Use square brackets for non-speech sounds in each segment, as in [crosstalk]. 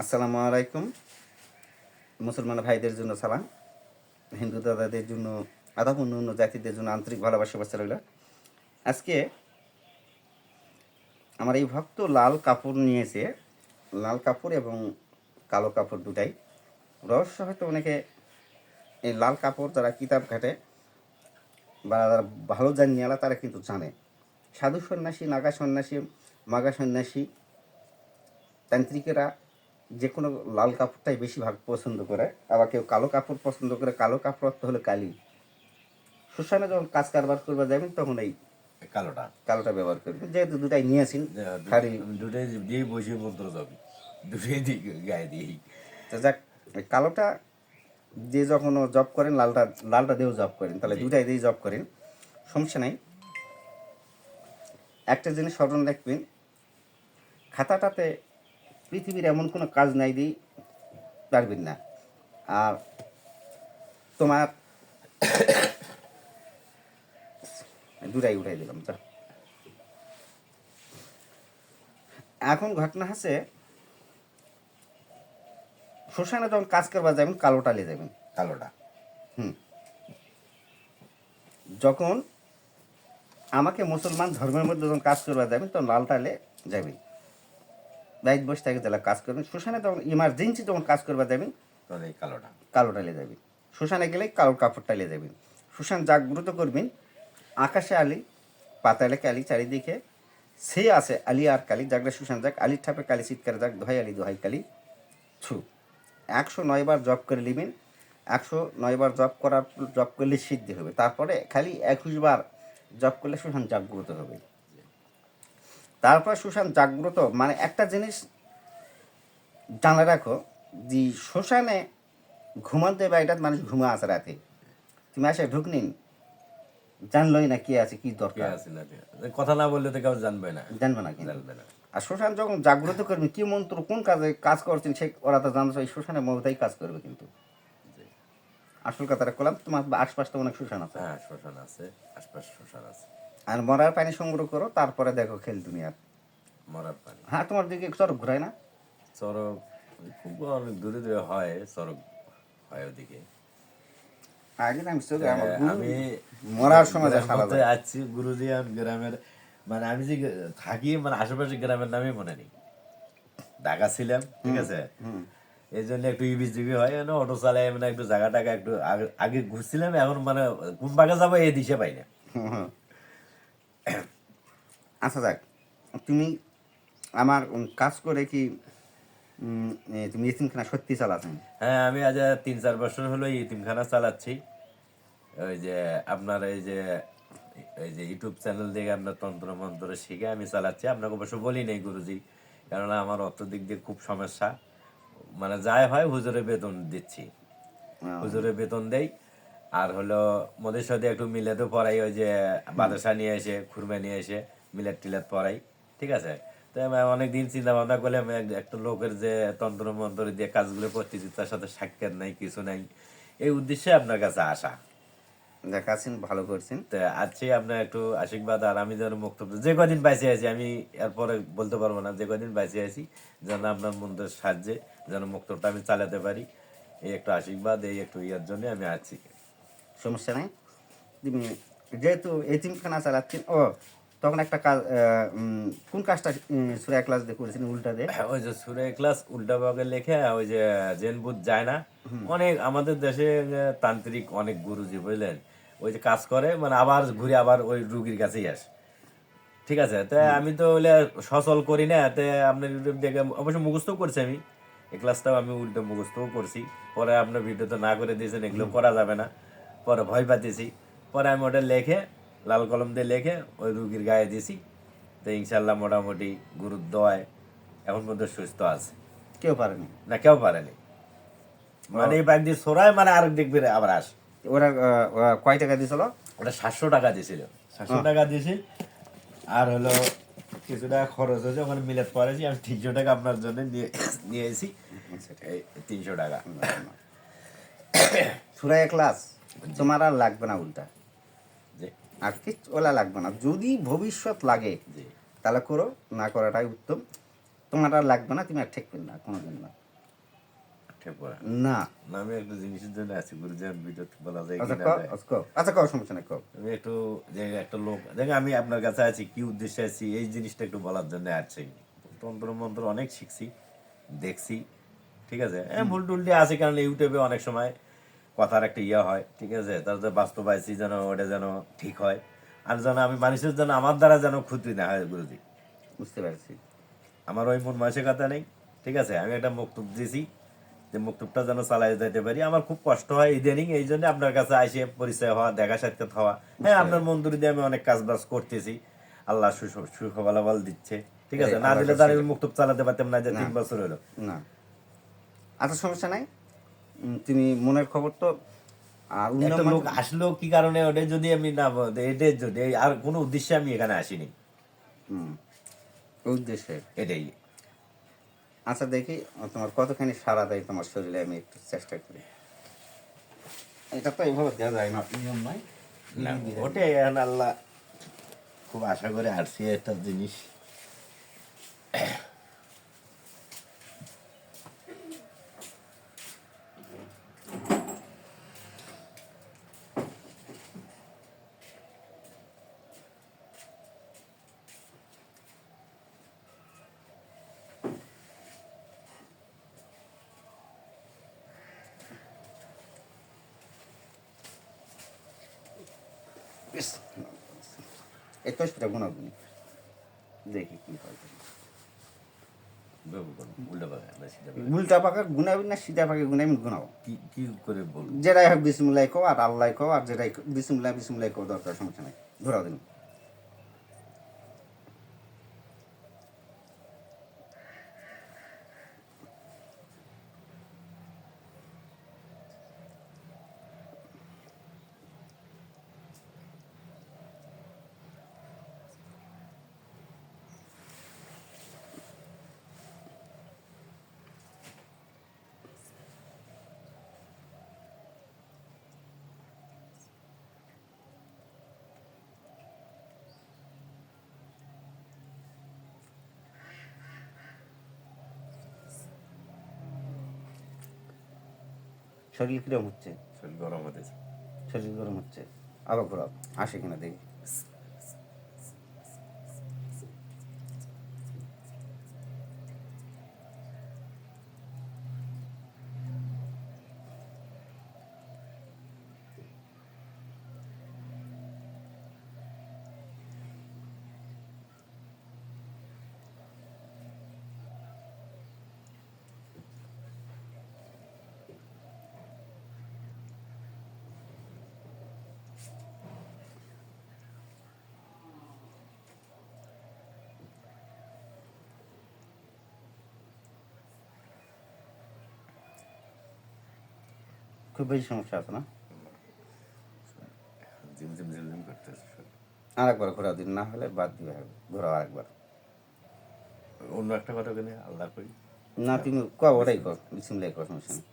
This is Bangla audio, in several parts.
আসসালামু আলাইকুম। মুসলমান ভাইদের জন্য সালাম, হিন্দু দাদাদের জন্য আদাব অন্য অন্য জাতিদের জন্য আন্তরিক ভালোবাসা বাচ্চা রইল। আজকে আমার এই ভক্ত লাল কাপড় নিয়েছে, লাল কাপড় এবং কালো কাপড় দুটাই। রহস্য হয়তো অনেকে এই লাল কাপড় তারা কিতাব ঘাটে বা তারা ভালো জানিয়ালা তারা কিন্তু জানে। সাধু সন্ন্যাসী, নাগা সন্ন্যাসী, মাগা সন্ন্যাসী, তান্ত্রিকেরা যে কোনো লাল কাপড়টাই বেশি ভাগ পছন্দ করে আবার কেউ কালো কাপড় পছন্দ করে কালো কাপড় অর্থ হলো কালি। শ্মশানে যখন কাজ কারবার করবে যাবেন তখন এই কালোটা। কালোটা ব্যবহার করবেন। যেহেতু দুটাই নিয়েছেন শাড়ি। দুটোই দিয়ে বসে মন্ত্র যাবে দুটোই দিই গায়ে দিই তো যাক কালোটা যে যখন জব করেন লালটা লালটা দিয়েও জব করেন। তাহলে দুটাই দিয়ে জব করেন। সমস্যা নাই। একটা জিনিস স্মরণ রাখবেন খাতাটাতে পৃথিবীর এমন কোনো কাজ নাই দিয়ে পারবেন না। আর তোমার দুটাই উঠাই দিলাম তো এখন ঘটনা আছে শ্মশানে যখন কাজ করবা যাবেন, কালো টালে যাবেন, কালোটা। হুম। যখন আমাকে মুসলমান ধর্মের মধ্যে যখন কাজ করবা যাবেন, তখন লাল টালে যাবেন। বাইক বসে থেকে যারা কাজ করবেন শ্মশানে তখন ইমার্জেন্সি যখন কাজ করবা যাবেন তাহলে এই কালোটা। কালো টালে যাবেন শ্মশানে গেলে কালো কাপড় টালে যাবেন শ্মশান জাগ্রত করবেন আকাশে আলি পাতালে কালি চারিদিকে সে আছে আলি আর কালি জাগলে শ্মশান যাক আলির ঠাপে কালি চিৎকারে যাক দোহাই আলি দোহাই কালি ছু। একশো নয়বার জব করে নেবেন একশো নয়বার জব করার জব করলে সিদ্ধি হবে। তারপরে খালি একুশ বার জব করলে শ্মশান জাগ্রত হবে। তারপর শ্মশান জাগ্রত মানে একটা জিনিস জানা রাখো যে শ্মশানে ঘুমাতে বাড়িটার মানুষ ঘুমা আছে রাতে। তুমি আসে ঢুক নিন। জানলই না কি আছে কি দরকার। আছে না কথা না বললে তো কেউ জানবে না। জানবে না জানবে না। আর শ্মশান যখন জাগ্রত করবে কি মন্ত্র কোন কাজে কাজ করছেন সে ওরা তো জানতো এই শ্মশানের মধ্যেই কাজ করবে কিন্তু। আসল কথাটা করলাম তোমার আশপাশ তো অনেক শ্মশান আছে। হ্যাঁ শ্মশান আছে আশপাশ শ্মশান আছে। আর মরার পানি সংগ্রহ করো তারপরে দেখো খেল দুনিয়ার। মরার পানি। হ্যাঁ তোমার দিকে চরক ঘুরায় না? চরক খুব অনেক দূরে দূরে হয় চরক হয় ওদিকে। আগে আমি গুরু আমি মরার সময় যা সারা গ্রামে আছি গুরুজি আমি গ্রামের মানে আমি যে থাকি মানে আশেপাশে গ্রামের নামই মনে নেই। ঢাকা ছিলাম ঠিক আছে? এই জন্য একটু হয় না অটো চালাই মানে একটু জায়গা টাকা একটু আগে- আগে ঘুরছিলাম এখন মানে কোন বাগে যাব এই দিশে পাই না। আচ্ছা যাক। তুমি আমার কাজ করে কি তুমি এতিমখানা সত্যি চালাচ্ছেন? হ্যাঁ আমি আজ তিন চার বছর হলো ইতিমখানা চালাচ্ছি। ওই যে আপনার এই যে এই যে ইউটিউব চ্যানেল থেকে আপনার তন্ত্র মন্ত্র শিখে আমি চালাচ্ছি। আপনাকে অবশ্য বলি নেই গুরুজি কেননা আমার অর্থ দিক দিয়ে খুব সমস্যা মানে যাই হয় হুজুরে বেতন দিচ্ছি। হুজুরে বেতন দেই। আর হলো মোদের সাথে একটু মিলাতে পড়াই ওই যে বাতাসা নিয়ে এসে খুরমা নিয়ে এসে মিলেট টিলেট পড়াই। ঠিক আছে? তো অনেকদিন চিন্তা ভাবনা করলাম এক- একটা লোকের যে তন্ত্র মন্ত্র দিয়ে কাজগুলো করতেছি তার সাথে সাক্ষাৎ নাই কিছু নাই। এই উদ্দেশ্যে আপনার কাছে আসা। দেখাচ্ছেন ভালো করছেন। তো আজকে আপনার একটু আশীর্বাদ আর আমি যেন মুক্তব্য যে কদিন বাইসে আছি আমি এরপরে বলতে পারব না যে কদিন বাইসে আছি যেন আপনার মন্ত্রের সাহায্যে যেন মুক্তটা আমি চালাতে পারি। এই একটু আশীর্বাদ এই একটু ইয়ার জন্য আমি আছি সমস্যা নাই। যেহেতু এতিমখানা চালাচ্ছেন ও তখন একটা কাজ কোন কাজটা সুরা ক্লাস দিয়ে করেছেন উল্টা দিয়ে [laughs] ওই যে সুরে ক্লাস উল্টা ভাগে লেখে ওই যে জেন বুথ যায় না। অনেক আমাদের দেশে তান্ত্রিক অনেক গুরুজি বুঝলেন? ওই যে কাজ করে মানে আবার ঘুরে আবার ওই রুগীর কাছেই আসে। ঠিক আছে? তো আমি তো ওলে সচল করি না তে আপনার ইউটিউব দেখে অবশ্য মুখস্থ করছি আমি। এই ক্লাসটাও আমি উল্টো মুখস্থও করছি। পরে আপনার ভিডিও তো না করে দিয়েছেন এগুলো করা যাবে না। পরে ভয় পাতেছি পরে আমি ওটা লেখে লাল কলম দিয়ে লেখে ওই রুগীর গায়ে দিয়েছি তো ইনশাল্লাহ মোটামুটি গুরুর দয় এখন পর্যন্ত সুস্থ আছে। কেউ পারেনি? না কেউ পারেনি। মানে এই ব্যাগ দিয়ে সরাই মানে আরেক দেখবে আবার আস। ওরা কয় টাকা দিয়েছিল ওটা সাতশো টাকা দিয়েছিল সাতশো টাকা দিয়েছি আর হলো কিছু টাকা খরচ হয়েছে ওখানে মিলাত পড়েছি। আমি তিনশো টাকা আপনার জন্য নিয়ে নিয়ে এসেছি এই তিনশো টাকা। সুরা ক্লাস তোমার আর লাগবে না উল্টা। আর কিছু ওলা লাগবে না। যদি ভবিষ্যৎ লাগে তাহলে করো না করাটাই উত্তম। তোমার আর লাগবে না তুমি আর ঠেকবেন না কোনোদিন না। আক্ষেপ করা না। না আমি একটা জিনিসের জন্য আছি গুরুজি আমি বলা যায় আচ্ছা কও। আচ্ছা কও। কও সমস্যা নেই কও। আমি একটু যে একটা লোক দেখে আমি আপনার কাছে আছি কি উদ্দেশ্যে আছি এই জিনিসটা একটু বলার জন্য আসছি তন্ত্র মন্ত্র অনেক শিখছি দেখছি ঠিক আছে? হ্যাঁ ভুল টুলটি আছে কারণ ইউটিউবে অনেক সময় কথার একটা ইয়ে হয় ঠিক আছে? তার যে বাস্তবায়সি যেন ওটা যেন ঠিক হয়। আর যেন আমি মানুষের যেন আমার দ্বারা যেন ক্ষতি না হয় গুরুজি বুঝতে পারছি। আমার ওই মন মানসিকতা নেই ঠিক আছে? আমি একটা বক্তব্য দিয়েছি যে বক্তব্যটা যেন চালাই যেতে পারি। আমার খুব কষ্ট হয় ইদানিং এই জন্য আপনার কাছে আসে পরিচয় হওয়া দেখা সাক্ষাৎ হওয়া। হ্যাঁ আপনার মন্দিরে দিয়ে আমি অনেক কাজ বাজ করতেছি। আল্লাহ সুখ- সুখ বলাবল দিচ্ছে ঠিক আছে? না দিলে তার মুক্তব চালাতে পারতাম না যে তিন বছর হলো। না। আচ্ছা সমস্যা নাই? তুমি মনের খবর তো আর একটা লোক আসলো কি কারণে ওটা যদি আমি না এটার যদি আর কোনো উদ্দেশ্যে আমি এখানে আসিনি। হুম, উদ্দেশ্যে? এটাই। আচ্ছা দেখি তোমার কতখানি সারা দেয় তোমার শরীরে? আমি একটু চেষ্টা করি। এটা তো এইভাবে দেওয়া যায় না নিয়ম নয় না ওটাই আল্লাহ খুব আশা করে আসছি একটা জিনিস। সেটা গুণাগুণি দেখি কি হয়। উল্টা পাকা গুণাবি না সিধা পাকে গুণাবি গুণাবো কি কি করে বল যেটাই হোক বিসমুল্লাই কো আর আল্লাহ কো আর যেটাই বিসমুল্লাহ বিসমুল্লাহ কো দরকার সমস্যা নাই। ঘোরা দিন। শরীর কিরম হচ্ছে? শরীর গরম হতেছে। শরীর গরম হচ্ছে। আবার ঘোরাও আসে কিনা দেখি। খুব বেশি সমস্যা আছে না? জিম জিম জিম জিম করতেছে শরীর। আর একবার ঘোরাও দিন না হলে বাদ দিবে ঘোরাও আরেকবার। অন্য একটা কথা গেলে আল্লাহ করি না তুমি কো ওটাই কর বিসমিল্লাহ কর সমস্যা নেই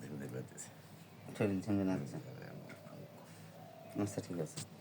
জিম জিম করতেছে শরীর ঝিমঝিম আছে। আচ্ছা ঠিক আছে।